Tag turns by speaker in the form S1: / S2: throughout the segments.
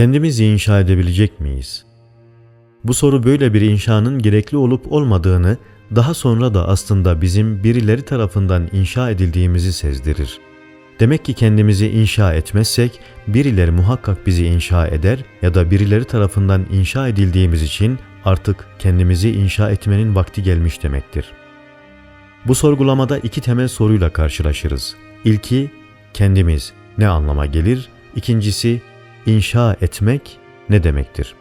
S1: Kendimizi inşa edebilecek miyiz? Bu soru böyle bir inşanın gerekli olup olmadığını daha sonra da aslında bizim birileri tarafından inşa edildiğimizi sezdirir. Demek ki kendimizi inşa etmezsek birileri muhakkak bizi inşa eder ya da birileri tarafından inşa edildiğimiz için artık kendimizi inşa etmenin vakti gelmiş demektir. Bu sorgulamada iki temel soruyla karşılaşırız. İlki kendimiz ne anlama gelir? İkincisi inşa etmek ne demektir?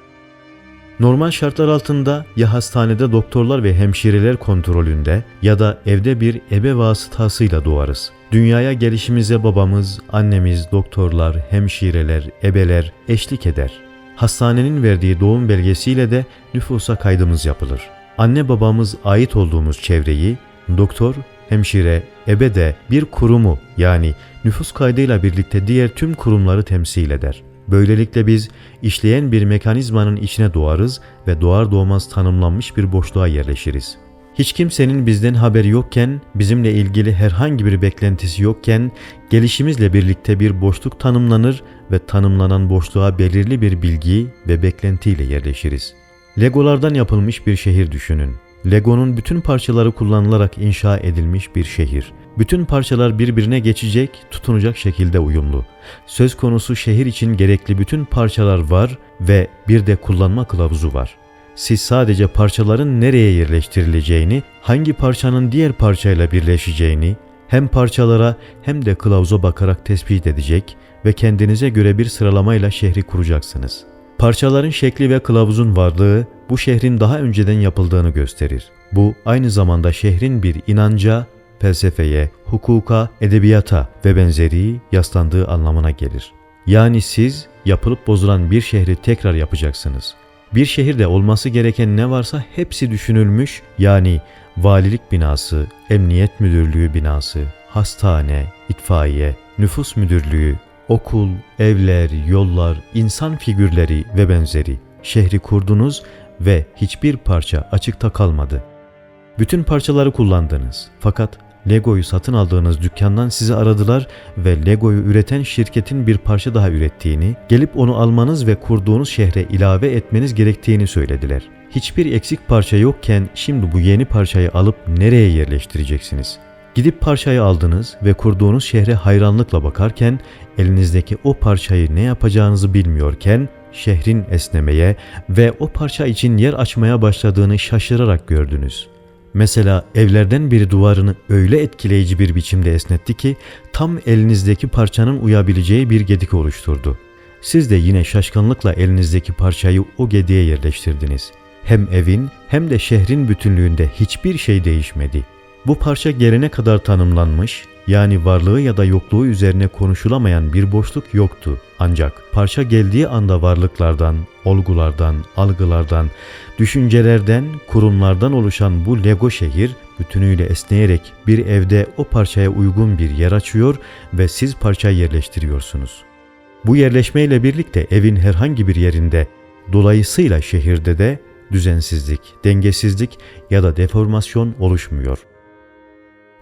S1: Normal şartlar altında ya hastanede doktorlar ve hemşireler kontrolünde ya da evde bir ebe vasıtasıyla doğarız. Dünyaya gelişimize babamız, annemiz, doktorlar, hemşireler, ebeler eşlik eder. Hastanenin verdiği doğum belgesiyle de nüfusa kaydımız yapılır. Anne babamız ait olduğumuz çevreyi doktor, hemşire, ebe de bir kurumu yani nüfus kaydıyla birlikte diğer tüm kurumları temsil eder. Böylelikle biz işleyen bir mekanizmanın içine doğarız ve doğar doğmaz tanımlanmış bir boşluğa yerleşiriz. Hiç kimsenin bizden haberi yokken, bizimle ilgili herhangi bir beklentisi yokken, gelişimizle birlikte bir boşluk tanımlanır ve tanımlanan boşluğa belirli bir bilgi ve beklentiyle yerleşiriz. Legolardan yapılmış bir şehir düşünün. Lego'nun bütün parçaları kullanılarak inşa edilmiş bir şehir. Bütün parçalar birbirine geçecek, tutunacak şekilde uyumlu. Söz konusu şehir için gerekli bütün parçalar var ve bir de kullanma kılavuzu var. Siz sadece parçaların nereye yerleştirileceğini, hangi parçanın diğer parçayla birleşeceğini hem parçalara hem de kılavuza bakarak tespit edecek ve kendinize göre bir sıralamayla şehri kuracaksınız. Parçaların şekli ve kılavuzun varlığı bu şehrin daha önceden yapıldığını gösterir. Bu aynı zamanda şehrin bir inanca, felsefeye, hukuka, edebiyata ve benzeri yaslandığı anlamına gelir. Yani siz yapılıp bozulan bir şehri tekrar yapacaksınız. Bir şehirde olması gereken ne varsa hepsi düşünülmüş yani valilik binası, emniyet müdürlüğü binası, hastane, itfaiye, nüfus müdürlüğü, okul, evler, yollar, insan figürleri ve benzeri. Şehri kurdunuz ve hiçbir parça açıkta kalmadı. Bütün parçaları kullandınız. Fakat Lego'yu satın aldığınız dükkandan sizi aradılar ve Lego'yu üreten şirketin bir parça daha ürettiğini, gelip onu almanız ve kurduğunuz şehre ilave etmeniz gerektiğini söylediler. Hiçbir eksik parça yokken şimdi bu yeni parçayı alıp nereye yerleştireceksiniz? Gidip parçayı aldınız ve kurduğunuz şehre hayranlıkla bakarken elinizdeki o parçayı ne yapacağınızı bilmiyorken şehrin esnemeye ve o parça için yer açmaya başladığını şaşırarak gördünüz. Mesela evlerden biri duvarını öyle etkileyici bir biçimde esnetti ki tam elinizdeki parçanın uyabileceği bir gedik oluşturdu. Siz de yine şaşkınlıkla elinizdeki parçayı o gediğe yerleştirdiniz. Hem evin hem de şehrin bütünlüğünde hiçbir şey değişmedi. Bu parça gelene kadar tanımlanmış, yani varlığı ya da yokluğu üzerine konuşulamayan bir boşluk yoktu. Ancak parça geldiği anda varlıklardan, olgulardan, algılardan, düşüncelerden, kurumlardan oluşan bu Lego şehir bütünüyle esneyerek bir evde o parçaya uygun bir yer açıyor ve siz parçayı yerleştiriyorsunuz. Bu yerleşmeyle birlikte evin herhangi bir yerinde, dolayısıyla şehirde de düzensizlik, dengesizlik ya da deformasyon oluşmuyor.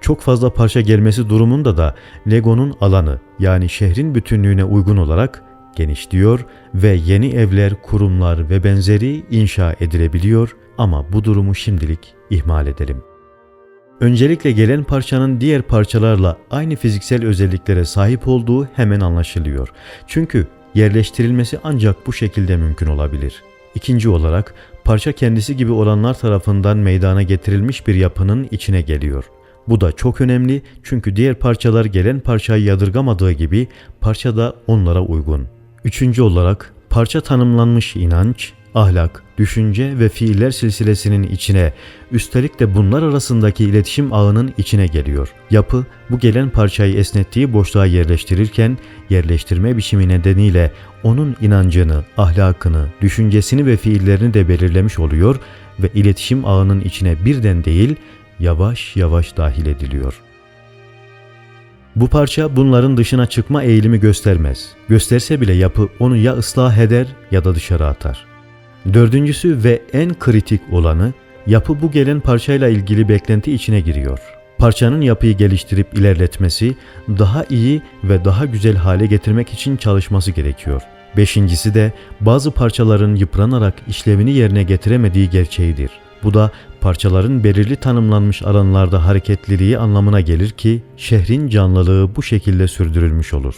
S1: Çok fazla parça gelmesi durumunda da Lego'nun alanı yani şehrin bütünlüğüne uygun olarak genişliyor ve yeni evler, kurumlar ve benzeri inşa edilebiliyor ama bu durumu şimdilik ihmal edelim. Öncelikle gelen parçanın diğer parçalarla aynı fiziksel özelliklere sahip olduğu hemen anlaşılıyor. Çünkü yerleştirilmesi ancak bu şekilde mümkün olabilir. İkinci olarak parça kendisi gibi olanlar tarafından meydana getirilmiş bir yapının içine geliyor. Bu da çok önemli çünkü diğer parçalar gelen parçayı yadırgamadığı gibi parça da onlara uygun. Üçüncü olarak parça tanımlanmış inanç, ahlak, düşünce ve fiiller silsilesinin içine, üstelik de bunlar arasındaki iletişim ağının içine geliyor. Yapı bu gelen parçayı esnettiği boşluğa yerleştirirken yerleştirme biçimi nedeniyle onun inancını, ahlakını, düşüncesini ve fiillerini de belirlemiş oluyor ve iletişim ağının içine birden değil yavaş yavaş dahil ediliyor. Bu parça bunların dışına çıkma eğilimi göstermez. Gösterse bile yapı onu ya ıslah eder ya da dışarı atar. Dördüncüsü ve en kritik olanı yapı bu gelen parçayla ilgili beklenti içine giriyor. Parçanın yapıyı geliştirip ilerletmesi, daha iyi ve daha güzel hale getirmek için çalışması gerekiyor. Beşincisi de bazı parçaların yıpranarak işlevini yerine getiremediği gerçeğidir. Bu da parçaların belirli tanımlanmış alanlarda hareketliliği anlamına gelir ki şehrin canlılığı bu şekilde sürdürülmüş olur.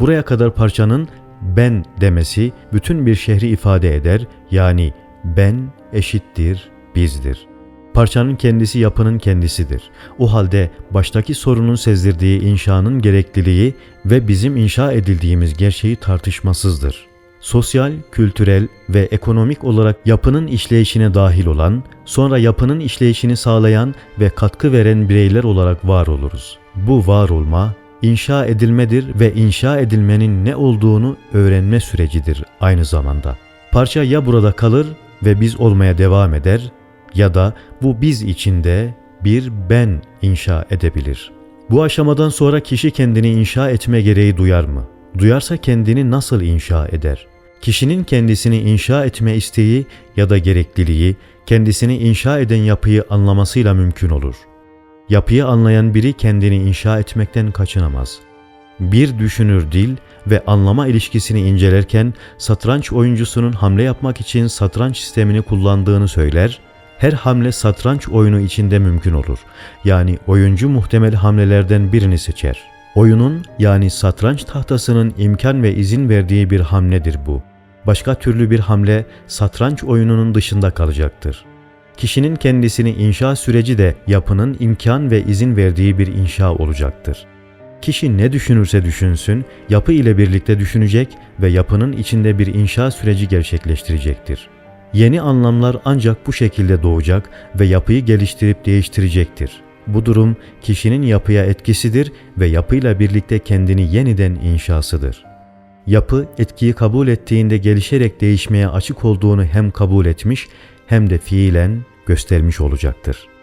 S1: Buraya kadar parçanın ben demesi bütün bir şehri ifade eder yani ben eşittir bizdir. Parçanın kendisi yapının kendisidir. O halde baştaki sorunun sezdirdiği inşanın gerekliliği ve bizim inşa edildiğimiz gerçeği tartışmasızdır. Sosyal, kültürel ve ekonomik olarak yapının işleyişine dahil olan, sonra yapının işleyişini sağlayan ve katkı veren bireyler olarak var oluruz. Bu var olma, inşa edilmedir ve inşa edilmenin ne olduğunu öğrenme sürecidir aynı zamanda. Parça ya burada kalır ve biz olmaya devam eder ya da bu biz içinde bir ben inşa edebilir. Bu aşamadan sonra kişi kendini inşa etme gereği duyar mı? Duyarsa kendini nasıl inşa eder? Kişinin kendisini inşa etme isteği ya da gerekliliği kendisini inşa eden yapıyı anlamasıyla mümkün olur. Yapıyı anlayan biri kendini inşa etmekten kaçınamaz. Bir düşünür dil ve anlama ilişkisini incelerken satranç oyuncusunun hamle yapmak için satranç sistemini kullandığını söyler, her hamle satranç oyunu içinde mümkün olur. Yani oyuncu muhtemel hamlelerden birini seçer. Oyunun yani satranç tahtasının imkan ve izin verdiği bir hamledir bu. Başka türlü bir hamle satranç oyununun dışında kalacaktır. Kişinin kendisini inşa süreci de yapının imkan ve izin verdiği bir inşa olacaktır. Kişi ne düşünürse düşünsün, yapı ile birlikte düşünecek ve yapının içinde bir inşa süreci gerçekleştirecektir. Yeni anlamlar ancak bu şekilde doğacak ve yapıyı geliştirip değiştirecektir. Bu durum kişinin yapıya etkisidir ve yapıyla birlikte kendini yeniden inşasıdır. Yapı etkiyi kabul ettiğinde gelişerek değişmeye açık olduğunu hem kabul etmiş hem de fiilen göstermiş olacaktır.